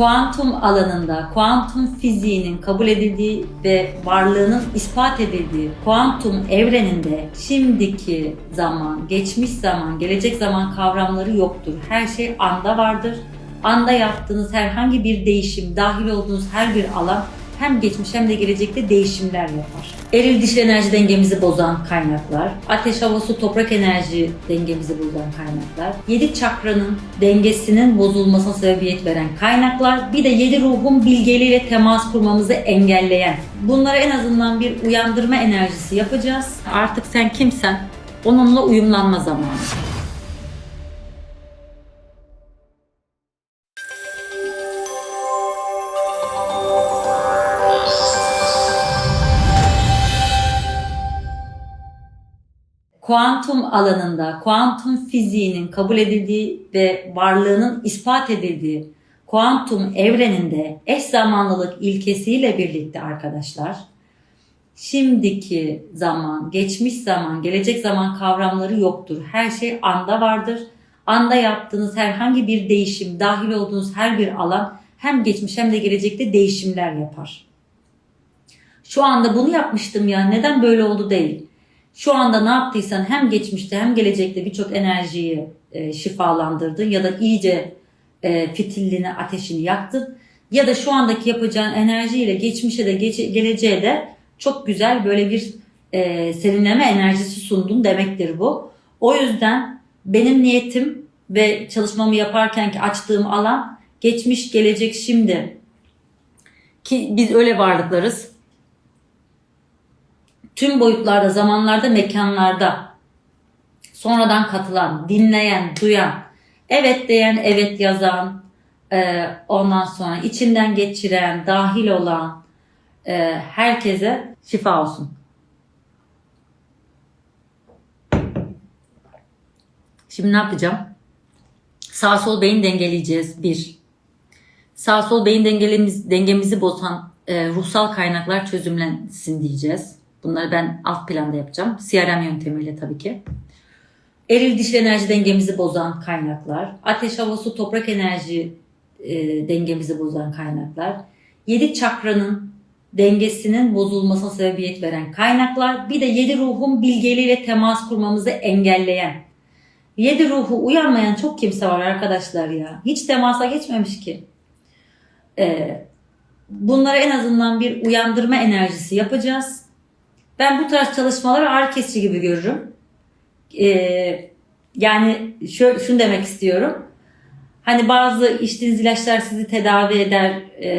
kuantum alanında, kuantum fiziğinin kabul edildiği ve varlığının ispat edildiği kuantum evreninde şimdiki zaman, geçmiş zaman, gelecek zaman kavramları yoktur. Her şey anda vardır. Anda yaptığınız herhangi bir değişim, dahil olduğunuz her bir alan hem geçmiş hem de gelecekte değişimler yapar. Eril dişil enerji dengemizi bozan kaynaklar, ateş hava su toprak enerji dengemizi bozan kaynaklar, yedi çakranın dengesinin bozulmasına sebebiyet veren kaynaklar, bir de yedi ruhun bilgeliğiyle temas kurmamızı engelleyen. Bunlara en azından bir uyandırma enerjisi yapacağız. Artık sen kimsen onunla uyumlanma zamanı. Kuantum alanında, kuantum fiziğinin kabul edildiği ve varlığının ispat edildiği kuantum evreninde eş zamanlılık ilkesiyle birlikte arkadaşlar, şimdiki zaman, geçmiş zaman, gelecek zaman kavramları yoktur. Her şey anda vardır. Anda yaptığınız herhangi bir değişim, dahil olduğunuz her bir alan hem geçmiş hem de gelecekte değişimler yapar. Şu anda bunu yapmıştım ya neden böyle oldu değil. Şu anda ne yaptıysan hem geçmişte hem gelecekte birçok enerjiyi e, şifalandırdın ya da iyice e, fitillini, ateşini yaktın. Ya da şu andaki yapacağın enerjiyle geçmişe de gece- geleceğe de çok güzel böyle bir e, serinleme enerjisi sundun demektir bu. O yüzden benim niyetim ve çalışmamı yaparken ki açtığım alan geçmiş, gelecek, şimdi. Ki biz öyle varlıklarız tüm boyutlarda, zamanlarda, mekanlarda sonradan katılan, dinleyen, duyan, evet diyen, evet yazan, e, ondan sonra içinden geçiren, dahil olan e, herkese şifa olsun. Şimdi ne yapacağım? Sağ sol beyin dengeleyeceğiz. Bir. Sağ sol beyin dengelemiz, dengemizi bozan e, ruhsal kaynaklar çözümlensin diyeceğiz. Bunları ben alt planda yapacağım. CRM yöntemiyle tabii ki. Eril dişil enerji dengemizi bozan kaynaklar, ateş, hava, su, toprak enerji e, dengemizi bozan kaynaklar, yedi çakranın dengesinin bozulmasına sebebiyet veren kaynaklar, bir de yedi ruhun bilgeliğiyle temas kurmamızı engelleyen. Yedi ruhu uyanmayan çok kimse var arkadaşlar ya. Hiç temasa geçmemiş ki. Ee, bunlara en azından bir uyandırma enerjisi yapacağız. Ben bu tarz çalışmaları ağrı kesici gibi görürüm. Ee, yani şöyle şunu demek istiyorum. Hani bazı içtiğiniz ilaçlar sizi tedavi eder e,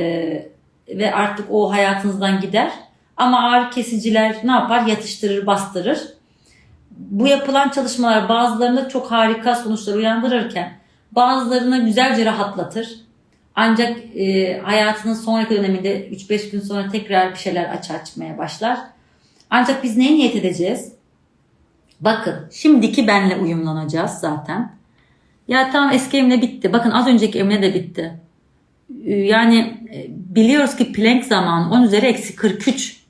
ve artık o hayatınızdan gider. Ama ağrı kesiciler ne yapar? Yatıştırır, bastırır. Bu yapılan çalışmalar bazılarında çok harika sonuçlar uyandırırken bazılarına güzelce rahatlatır. Ancak e, hayatının sonraki döneminde 3-5 gün sonra tekrar bir şeyler aç açmaya başlar. Ancak biz neye niyet edeceğiz? Bakın şimdiki benle uyumlanacağız zaten. Ya tamam eski emre bitti. Bakın az önceki emre de bitti. Ee, Yani e, biliyoruz ki Planck zamanı 10 üzeri eksi 43.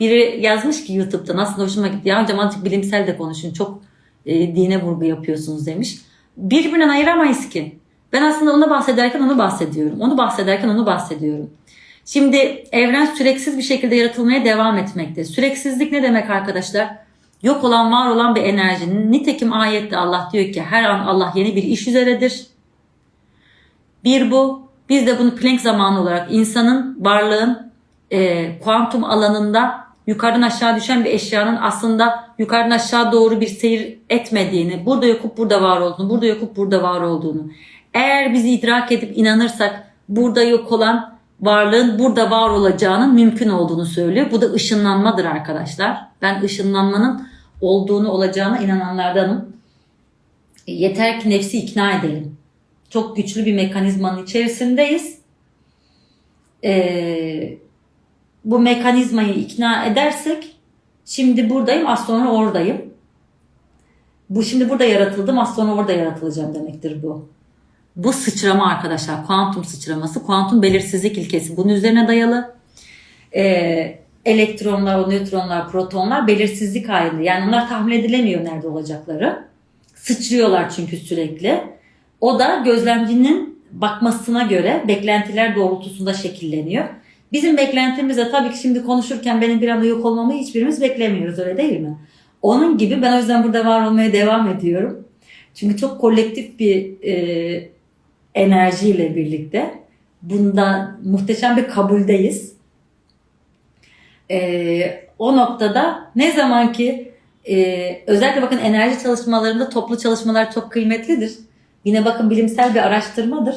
Biri yazmış ki YouTube'da aslında hoşuma gitti. Ya hocam azıcık bilimsel de konuşun. Çok e, dine vurgu yapıyorsunuz demiş. Birbirinden ayıramayız ki. Ben aslında onu bahsederken onu bahsediyorum. Onu bahsederken onu bahsediyorum. Şimdi evren süreksiz bir şekilde yaratılmaya devam etmekte. Süreksizlik ne demek arkadaşlar? Yok olan var olan bir enerji. Nitekim ayette Allah diyor ki her an Allah yeni bir iş üzeredir. Bir bu. Biz de bunu Planck zamanı olarak insanın, varlığın e, kuantum alanında yukarıdan aşağı düşen bir eşyanın aslında yukarıdan aşağı doğru bir seyir etmediğini, burada yokup burada var olduğunu, burada yokup burada var olduğunu. Eğer biz idrak edip inanırsak burada yok olan varlığın burada var olacağının mümkün olduğunu söylüyor. Bu da ışınlanmadır arkadaşlar. Ben ışınlanmanın olduğunu olacağına inananlardanım. E, Yeter ki nefsi ikna edelim. Çok güçlü bir mekanizmanın içerisindeyiz. Ee, bu mekanizmayı ikna edersek şimdi buradayım az sonra oradayım. Bu şimdi burada yaratıldım az sonra orada yaratılacağım demektir bu. Bu sıçrama arkadaşlar kuantum sıçraması, kuantum belirsizlik ilkesi bunun üzerine dayalı. Ee, elektronlar, nötronlar, protonlar belirsizlik halinde. Yani onlar tahmin edilemiyor nerede olacakları. Sıçrıyorlar çünkü sürekli. O da gözlemcinin bakmasına göre beklentiler doğrultusunda şekilleniyor. Bizim beklentimiz de tabii ki şimdi konuşurken benim bir anda yok olmamı hiçbirimiz beklemiyoruz öyle değil mi? Onun gibi ben o yüzden burada var olmaya devam ediyorum. Çünkü çok kolektif bir e, enerjiyle birlikte bunda muhteşem bir kabuldeyiz. E, o noktada ne zaman ki e, özellikle bakın enerji çalışmalarında toplu çalışmalar çok kıymetlidir. Yine bakın bilimsel bir araştırmadır.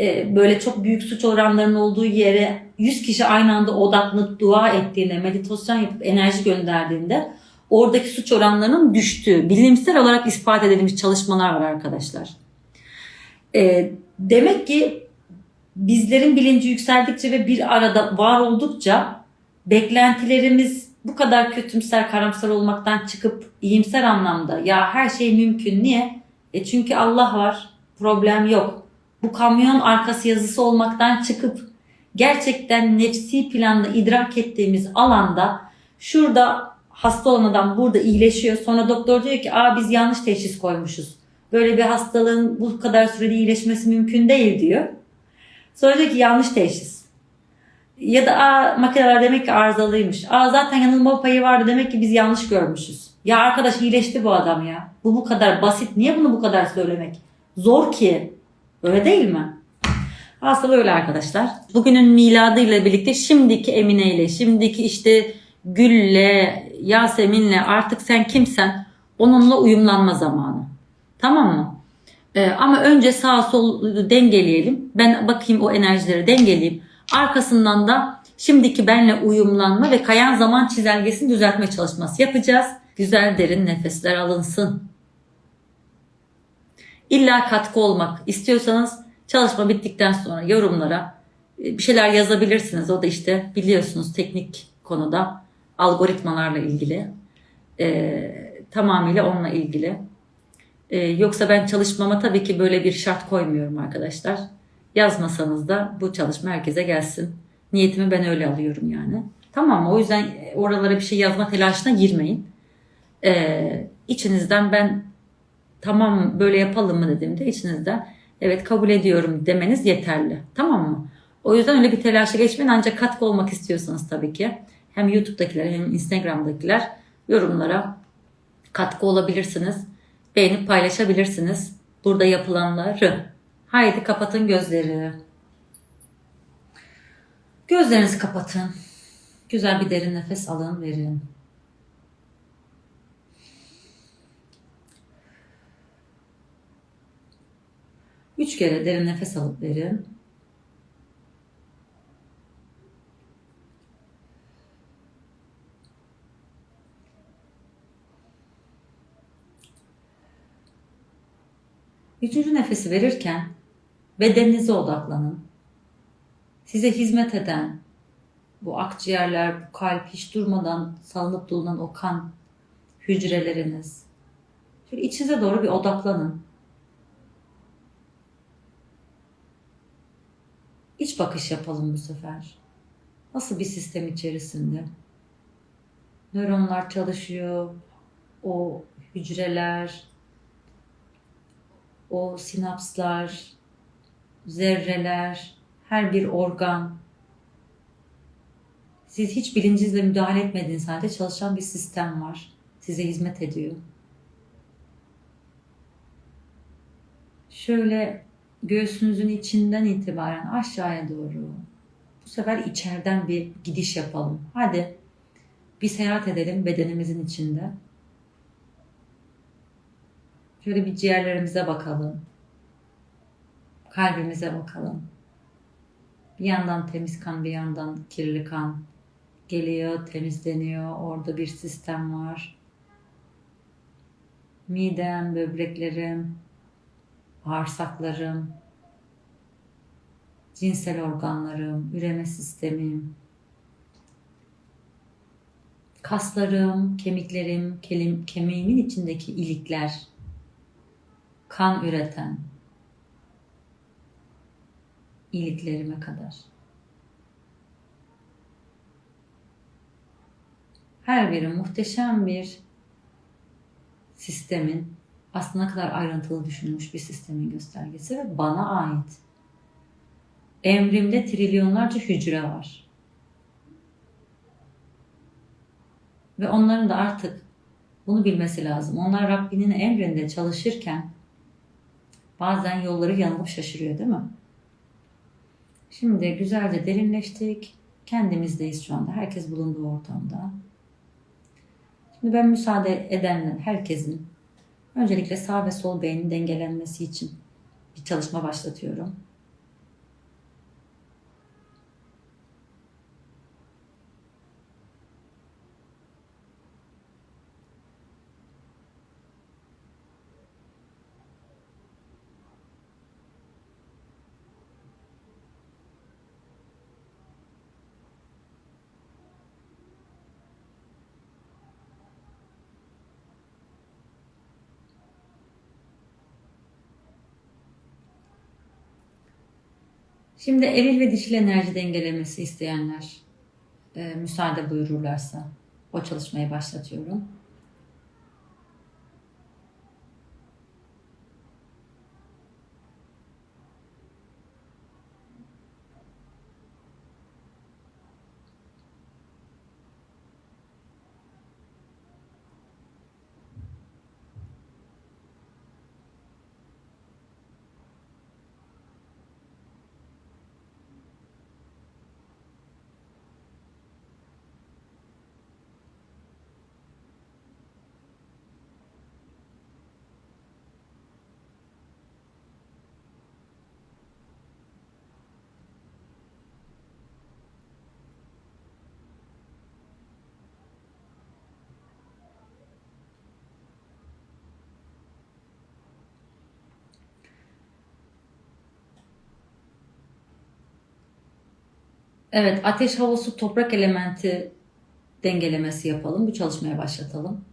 E, böyle çok büyük suç oranlarının olduğu yere 100 kişi aynı anda odaklanıp dua ettiğinde, meditasyon yapıp enerji gönderdiğinde oradaki suç oranlarının düştüğü bilimsel olarak ispat edilmiş çalışmalar var arkadaşlar. E, demek ki bizlerin bilinci yükseldikçe ve bir arada var oldukça beklentilerimiz bu kadar kötümser, karamsar olmaktan çıkıp iyimser anlamda ya her şey mümkün. Niye? E çünkü Allah var, problem yok. Bu kamyon arkası yazısı olmaktan çıkıp gerçekten nefsi planda idrak ettiğimiz alanda şurada hasta olan adam burada iyileşiyor. Sonra doktor diyor ki Aa, biz yanlış teşhis koymuşuz. Böyle bir hastalığın bu kadar sürede iyileşmesi mümkün değil diyor. Sonra diyor ki yanlış teşhis. Ya da Aa, makineler demek ki arızalıymış. Aa, zaten yanılma payı vardı demek ki biz yanlış görmüşüz. Ya arkadaş iyileşti bu adam ya. Bu bu kadar basit. Niye bunu bu kadar söylemek? Zor ki. Öyle değil mi? Aslında öyle arkadaşlar. Bugünün miladı ile birlikte şimdiki Emine ile, şimdiki işte Gül'le, Yasemin'le artık sen kimsen onunla uyumlanma zamanı. Tamam mı? Ee, ama önce sağ sol dengeleyelim. Ben bakayım o enerjileri dengeleyeyim. Arkasından da şimdiki benle uyumlanma ve kayan zaman çizelgesini düzeltme çalışması yapacağız. Güzel derin nefesler alınsın. İlla katkı olmak istiyorsanız çalışma bittikten sonra yorumlara e, bir şeyler yazabilirsiniz. O da işte biliyorsunuz teknik konuda algoritmalarla ilgili. Ee, tamamıyla onunla ilgili. Ee, yoksa ben çalışmama tabii ki böyle bir şart koymuyorum arkadaşlar. Yazmasanız da bu çalışma herkese gelsin. Niyetimi ben öyle alıyorum yani. Tamam mı? O yüzden oralara bir şey yazma telaşına girmeyin. Ee, içinizden ben tamam böyle yapalım mı dediğimde içinizden evet kabul ediyorum demeniz yeterli. Tamam mı? O yüzden öyle bir telaşa geçmeyin ancak katkı olmak istiyorsanız tabii ki hem YouTube'dakiler hem Instagram'dakiler yorumlara katkı olabilirsiniz. Beğenip paylaşabilirsiniz. Burada yapılanları. Haydi kapatın gözleri. Gözlerinizi kapatın. Güzel bir derin nefes alın, verin. Üç kere derin nefes alıp verin. Üçüncü nefesi verirken bedeninize odaklanın. Size hizmet eden bu akciğerler, bu kalp hiç durmadan salınıp dolunan o kan hücreleriniz. Şöyle içinize doğru bir odaklanın. İç bakış yapalım bu sefer. Nasıl bir sistem içerisinde? Nöronlar çalışıyor. O hücreler, o sinapslar, zerreler, her bir organ. Siz hiç bilincinizle müdahale etmediğiniz halde çalışan bir sistem var. Size hizmet ediyor. Şöyle göğsünüzün içinden itibaren aşağıya doğru. Bu sefer içeriden bir gidiş yapalım. Hadi bir seyahat edelim bedenimizin içinde. Şöyle bir ciğerlerimize bakalım. Kalbimize bakalım. Bir yandan temiz kan, bir yandan kirli kan geliyor, temizleniyor. Orada bir sistem var. Midem, böbreklerim, bağırsaklarım, cinsel organlarım, üreme sistemim, kaslarım, kemiklerim, kelim, kemiğimin içindeki ilikler, kan üreten iliklerime kadar. Her biri muhteşem bir sistemin aslında ne kadar ayrıntılı düşünülmüş bir sistemin göstergesi ve bana ait. Emrimde trilyonlarca hücre var. Ve onların da artık bunu bilmesi lazım. Onlar Rabbinin emrinde çalışırken bazen yolları yanılıp şaşırıyor değil mi? Şimdi güzelce derinleştik. Kendimizdeyiz şu anda. Herkes bulunduğu ortamda. Şimdi ben müsaade edenler, herkesin öncelikle sağ ve sol beynin dengelenmesi için bir çalışma başlatıyorum. Şimdi eril ve dişil enerji dengelemesi isteyenler e, müsaade buyururlarsa o çalışmayı başlatıyorum. Evet, ateş, hava, su, toprak elementi dengelemesi yapalım. Bu çalışmaya başlatalım.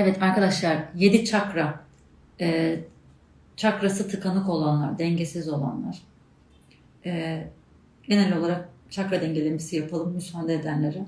Evet arkadaşlar 7 çakra e, çakrası tıkanık olanlar, dengesiz olanlar e, genel olarak çakra dengelemesi yapalım müsaade edenlere.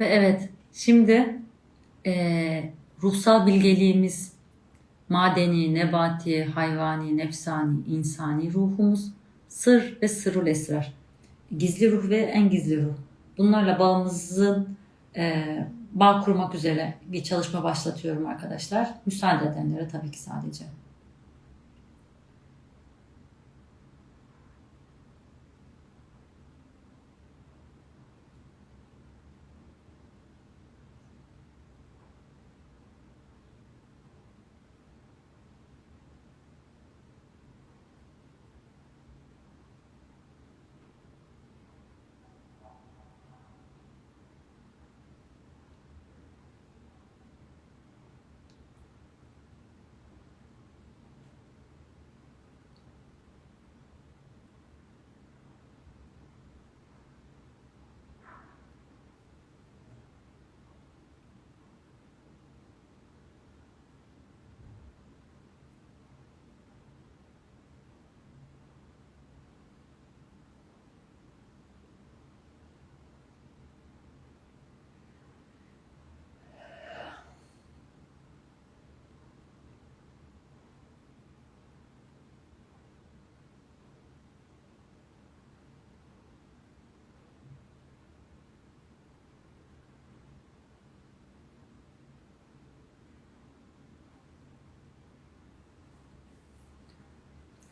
Ve evet şimdi e, ruhsal bilgeliğimiz madeni, nebati, hayvani, nefsani, insani ruhumuz, sır ve sırrul esrar. Gizli ruh ve en gizli ruh. Bunlarla bağımızın e, bağ kurmak üzere bir çalışma başlatıyorum arkadaşlar. Müsaade edenlere tabii ki sadece.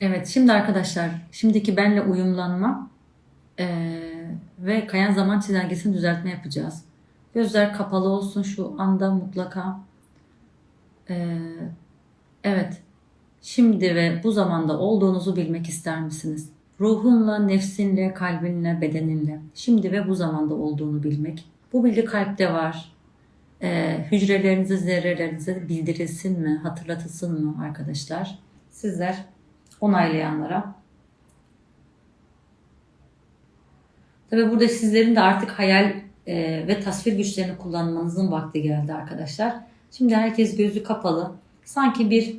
Evet, şimdi arkadaşlar, şimdiki benle uyumlanma eee, ve kayan zaman çizelgesini düzeltme yapacağız. Gözler kapalı olsun şu anda mutlaka. Eee, evet, şimdi ve bu zamanda olduğunuzu bilmek ister misiniz? Ruhunla, nefsinle, kalbinle, bedeninle. Şimdi ve bu zamanda olduğunu bilmek. Bu bilgi kalpte var. Eee hücrelerinize, zerrelerinize bildirilsin mi, hatırlatılsın mı arkadaşlar? Sizler onaylayanlara. Tabi burada sizlerin de artık hayal e, ve tasvir güçlerini kullanmanızın vakti geldi arkadaşlar. Şimdi herkes gözü kapalı. Sanki bir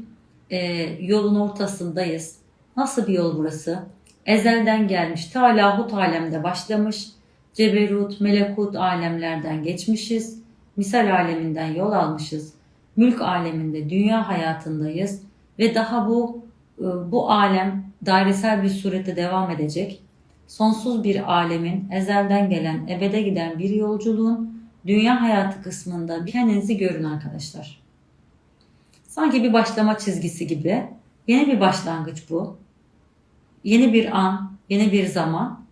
e, yolun ortasındayız. Nasıl bir yol burası? Ezelden gelmiş. Ta lahut alemde başlamış. Ceberut, melekut alemlerden geçmişiz. Misal aleminden yol almışız. Mülk aleminde, dünya hayatındayız. Ve daha bu bu alem dairesel bir surette devam edecek. Sonsuz bir alemin, ezelden gelen, ebede giden bir yolculuğun dünya hayatı kısmında kendinizi görün arkadaşlar. Sanki bir başlama çizgisi gibi. Yeni bir başlangıç bu. Yeni bir an, yeni bir zaman.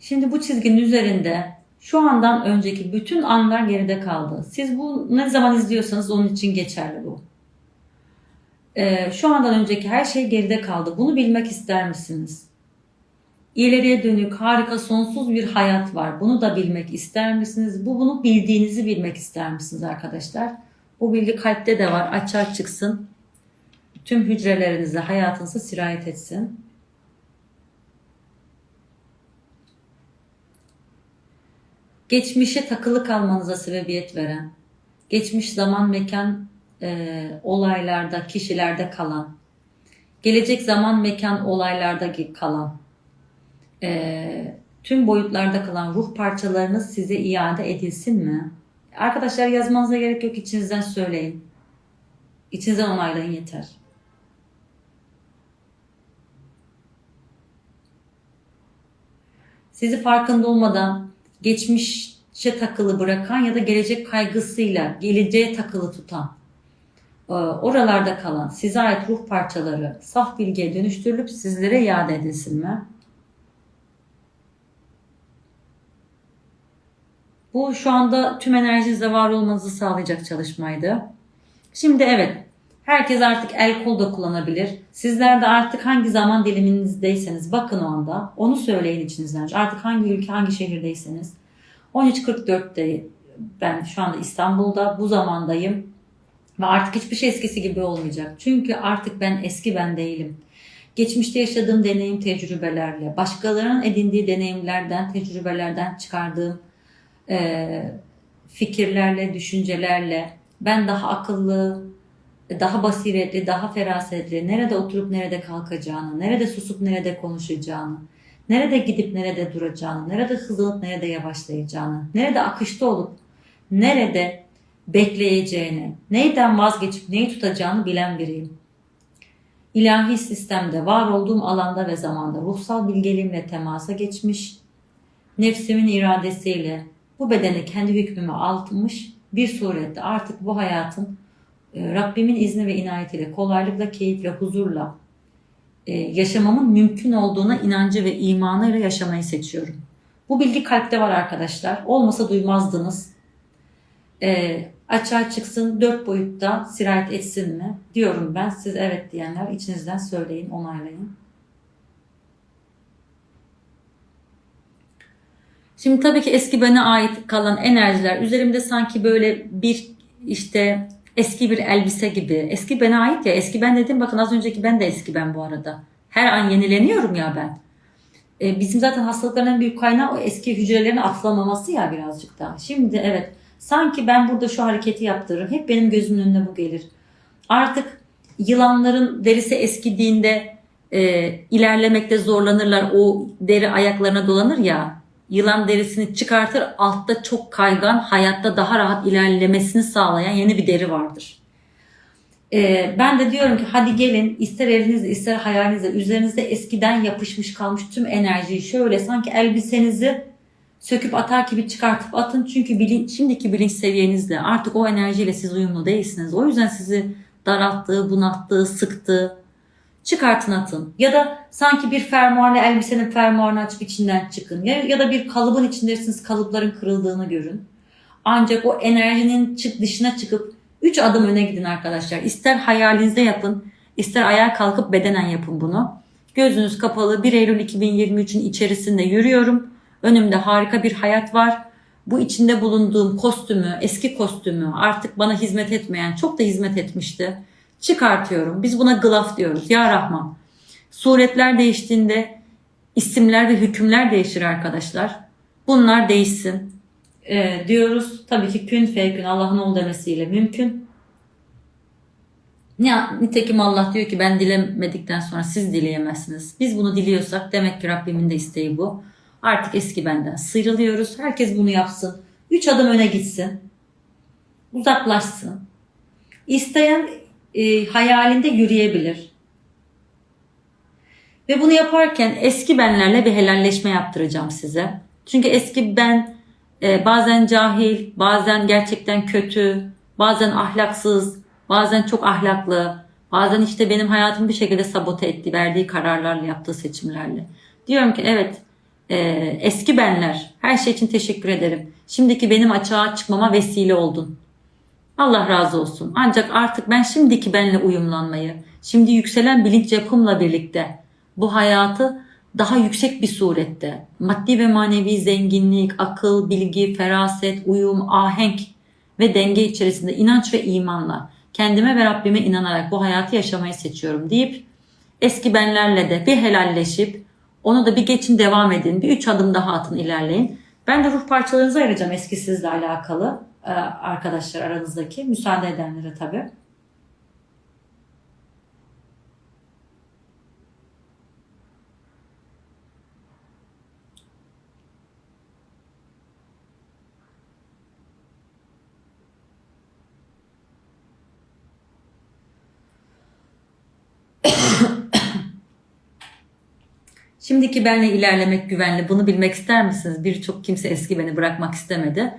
Şimdi bu çizginin üzerinde şu andan önceki bütün anlar geride kaldı. Siz bu ne zaman izliyorsanız onun için geçerli bu. Ee, şu andan önceki her şey geride kaldı. Bunu bilmek ister misiniz? İleriye dönük harika sonsuz bir hayat var. Bunu da bilmek ister misiniz? Bu bunu bildiğinizi bilmek ister misiniz arkadaşlar? Bu bilgi kalpte de var. Açar çıksın. Tüm hücrelerinize, hayatınıza sirayet etsin. Geçmişe takılı kalmanıza sebebiyet veren, geçmiş zaman, mekan, e, olaylarda, kişilerde kalan, gelecek zaman, mekan, olaylarda kalan, e, tüm boyutlarda kalan ruh parçalarınız size iade edilsin mi? Arkadaşlar yazmanıza gerek yok, içinizden söyleyin. İçinizden onaylayın yeter. Sizi farkında olmadan geçmişe takılı bırakan ya da gelecek kaygısıyla geleceğe takılı tutan oralarda kalan size ait ruh parçaları saf bilgiye dönüştürülüp sizlere iade edilsin mi? Bu şu anda tüm enerjinizde var olmanızı sağlayacak çalışmaydı. Şimdi evet, herkes artık el kol da kullanabilir. Sizler de artık hangi zaman diliminizdeyseniz bakın o anda. Onu söyleyin içinizden. Artık hangi ülke, hangi şehirdeyseniz. 13.44'te ben şu anda İstanbul'da bu zamandayım. Ve artık hiçbir şey eskisi gibi olmayacak. Çünkü artık ben eski ben değilim. Geçmişte yaşadığım deneyim tecrübelerle, başkalarının edindiği deneyimlerden, tecrübelerden çıkardığım e, fikirlerle, düşüncelerle ben daha akıllı, daha basiretli, daha ferasetli, nerede oturup nerede kalkacağını, nerede susup nerede konuşacağını, nerede gidip nerede duracağını, nerede hızlanıp nerede yavaşlayacağını, nerede akışta olup nerede bekleyeceğini, neyden vazgeçip neyi tutacağını bilen biriyim. İlahi sistemde var olduğum alanda ve zamanda ruhsal bilgeliğimle temasa geçmiş, nefsimin iradesiyle bu bedeni kendi hükmüme almış bir surette artık bu hayatın e, Rabbimin izni ve inayetiyle kolaylıkla, keyifle, huzurla e, yaşamamın mümkün olduğuna inancı ve imanıyla yaşamayı seçiyorum. Bu bilgi kalpte var arkadaşlar. Olmasa duymazdınız. E, açığa çıksın, dört boyutta sirayet etsin mi? Diyorum ben. Siz evet diyenler içinizden söyleyin, onaylayın. Şimdi tabii ki eski bana ait kalan enerjiler üzerimde sanki böyle bir işte eski bir elbise gibi. Eski bana ait ya. Eski ben dedim bakın az önceki ben de eski ben bu arada. Her an yenileniyorum ya ben. Ee, bizim zaten hastalıkların en büyük kaynağı o eski hücrelerin atlamaması ya birazcık daha. Şimdi evet sanki ben burada şu hareketi yaptırırım. Hep benim gözümün önüne bu gelir. Artık yılanların derisi eskidiğinde e, ilerlemekte zorlanırlar. O deri ayaklarına dolanır ya yılan derisini çıkartır altta çok kaygan hayatta daha rahat ilerlemesini sağlayan yeni bir deri vardır. Ee, ben de diyorum ki hadi gelin ister elinizde ister hayalinizde üzerinizde eskiden yapışmış kalmış tüm enerjiyi şöyle sanki elbisenizi söküp atar gibi çıkartıp atın. Çünkü bilinç, şimdiki bilinç seviyenizle artık o enerjiyle siz uyumlu değilsiniz. O yüzden sizi daralttığı, bunalttığı, sıktığı Çıkartın atın. Ya da sanki bir fermuarlı elbisenin fermuarını açıp içinden çıkın. Ya, ya da bir kalıbın içindesiniz kalıpların kırıldığını görün. Ancak o enerjinin çık dışına çıkıp 3 adım öne gidin arkadaşlar. İster hayalinizde yapın, ister ayağa kalkıp bedenen yapın bunu. Gözünüz kapalı 1 Eylül 2023'ün içerisinde yürüyorum. Önümde harika bir hayat var. Bu içinde bulunduğum kostümü, eski kostümü artık bana hizmet etmeyen, çok da hizmet etmişti. Çıkartıyorum. Biz buna gılaf diyoruz. Ya Rahman. Suretler değiştiğinde isimler ve hükümler değişir arkadaşlar. Bunlar değişsin. Ee, diyoruz. Tabii ki kün fekün Allah'ın ol demesiyle mümkün. Ne, nitekim Allah diyor ki ben dilemedikten sonra siz dileyemezsiniz. Biz bunu diliyorsak demek ki Rabbimin de isteği bu. Artık eski benden sıyrılıyoruz. Herkes bunu yapsın. Üç adım öne gitsin. Uzaklaşsın. İsteyen e, hayalinde yürüyebilir. Ve bunu yaparken eski benlerle bir helalleşme yaptıracağım size. Çünkü eski ben e, bazen cahil, bazen gerçekten kötü, bazen ahlaksız, bazen çok ahlaklı, bazen işte benim hayatımı bir şekilde sabote etti, verdiği kararlarla, yaptığı seçimlerle. Diyorum ki evet e, eski benler her şey için teşekkür ederim. Şimdiki benim açığa çıkmama vesile oldun. Allah razı olsun. Ancak artık ben şimdiki benle uyumlanmayı, şimdi yükselen bilinç yapımla birlikte bu hayatı daha yüksek bir surette, maddi ve manevi zenginlik, akıl, bilgi, feraset, uyum, ahenk ve denge içerisinde inanç ve imanla kendime ve Rabbime inanarak bu hayatı yaşamayı seçiyorum deyip eski benlerle de bir helalleşip onu da bir geçin devam edin. Bir üç adım daha atın ilerleyin. Ben de ruh parçalarınızı ayıracağım eski sizle alakalı e, arkadaşlar aranızdaki. Müsaade edenlere tabii. Şimdiki benle ilerlemek güvenli. Bunu bilmek ister misiniz? Birçok kimse eski beni bırakmak istemedi.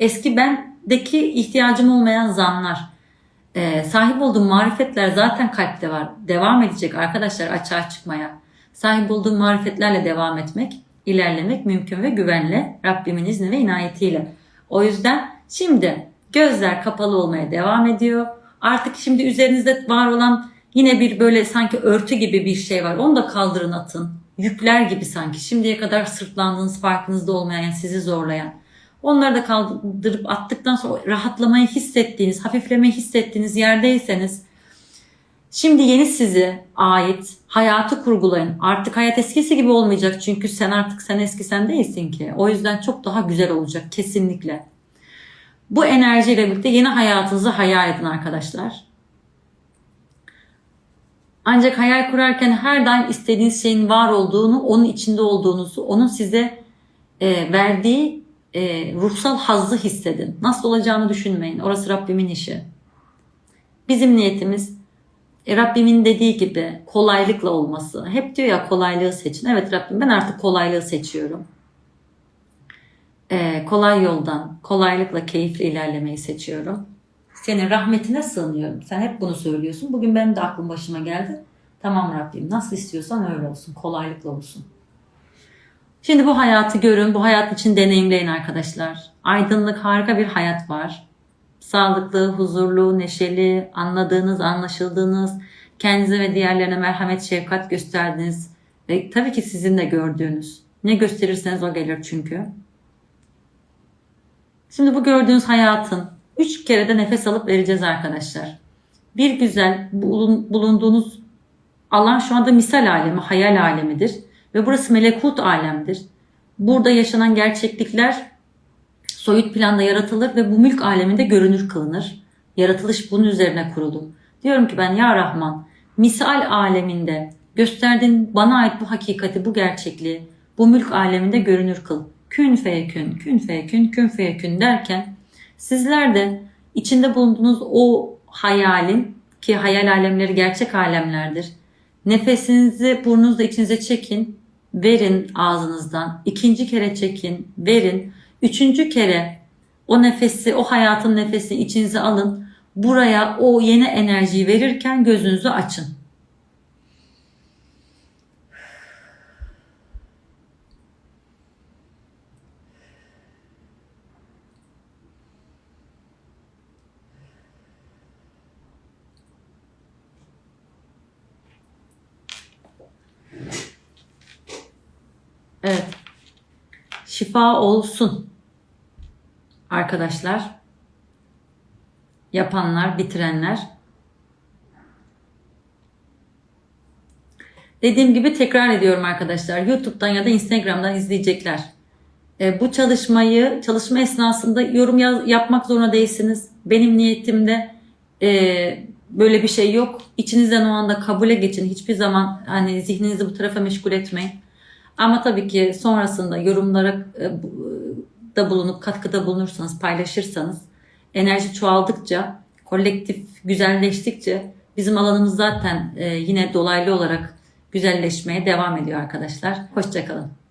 Eski bendeki ihtiyacım olmayan zanlar, e, sahip olduğum marifetler zaten kalpte var. Devam edecek arkadaşlar açığa çıkmaya. Sahip olduğum marifetlerle devam etmek, ilerlemek mümkün ve güvenle Rabbimin izni ve inayetiyle. O yüzden şimdi gözler kapalı olmaya devam ediyor. Artık şimdi üzerinizde var olan yine bir böyle sanki örtü gibi bir şey var. Onu da kaldırın atın yükler gibi sanki şimdiye kadar sırtlandığınız farkınızda olmayan yani sizi zorlayan onları da kaldırıp attıktan sonra rahatlamayı hissettiğiniz, hafiflemeyi hissettiğiniz yerdeyseniz şimdi yeni size ait hayatı kurgulayın. Artık hayat eskisi gibi olmayacak çünkü sen artık sen eski sen değilsin ki. O yüzden çok daha güzel olacak kesinlikle. Bu enerjiyle birlikte yeni hayatınızı hayal edin arkadaşlar. Ancak hayal kurarken her daim istediğiniz şeyin var olduğunu, onun içinde olduğunuzu, onun size e, verdiği e, ruhsal hazzı hissedin. Nasıl olacağını düşünmeyin. Orası Rabbimin işi. Bizim niyetimiz e, Rabbimin dediği gibi kolaylıkla olması. Hep diyor ya kolaylığı seçin. Evet Rabbim ben artık kolaylığı seçiyorum. E, kolay yoldan, kolaylıkla, keyifle ilerlemeyi seçiyorum. Senin rahmetine sığınıyorum. Sen hep bunu söylüyorsun. Bugün benim de aklım başıma geldi. Tamam Rabbim nasıl istiyorsan öyle olsun. Kolaylıkla olsun. Şimdi bu hayatı görün. Bu hayat için deneyimleyin arkadaşlar. Aydınlık harika bir hayat var. Sağlıklı, huzurlu, neşeli, anladığınız, anlaşıldığınız, kendinize ve diğerlerine merhamet, şefkat gösterdiğiniz ve tabii ki sizin de gördüğünüz. Ne gösterirseniz o gelir çünkü. Şimdi bu gördüğünüz hayatın Üç kere de nefes alıp vereceğiz arkadaşlar. Bir güzel bulunduğunuz alan şu anda misal alemi, hayal alemidir. Ve burası melekut alemdir. Burada yaşanan gerçeklikler soyut planda yaratılır ve bu mülk aleminde görünür kılınır. Yaratılış bunun üzerine kuruldu. Diyorum ki ben ya Rahman misal aleminde gösterdiğin bana ait bu hakikati, bu gerçekliği bu mülk aleminde görünür kıl. Kün feyekün, kün feyekün, kün feyekün derken Sizler de içinde bulunduğunuz o hayalin ki hayal alemleri gerçek alemlerdir. Nefesinizi burnunuzda içinize çekin, verin ağzınızdan. İkinci kere çekin, verin. Üçüncü kere o nefesi, o hayatın nefesini içinize alın. Buraya o yeni enerjiyi verirken gözünüzü açın. Evet. Şifa olsun. Arkadaşlar. Yapanlar, bitirenler. Dediğim gibi tekrar ediyorum arkadaşlar. YouTube'dan ya da Instagram'dan izleyecekler. E, bu çalışmayı çalışma esnasında yorum yaz- yapmak zorunda değilsiniz. Benim niyetimde e, böyle bir şey yok. İçinizden o anda kabule geçin. Hiçbir zaman hani zihninizi bu tarafa meşgul etmeyin. Ama tabii ki sonrasında yorumlara e, bu- da bulunup katkıda bulunursanız, paylaşırsanız enerji çoğaldıkça, kolektif güzelleştikçe bizim alanımız zaten e, yine dolaylı olarak güzelleşmeye devam ediyor arkadaşlar. Hoşçakalın.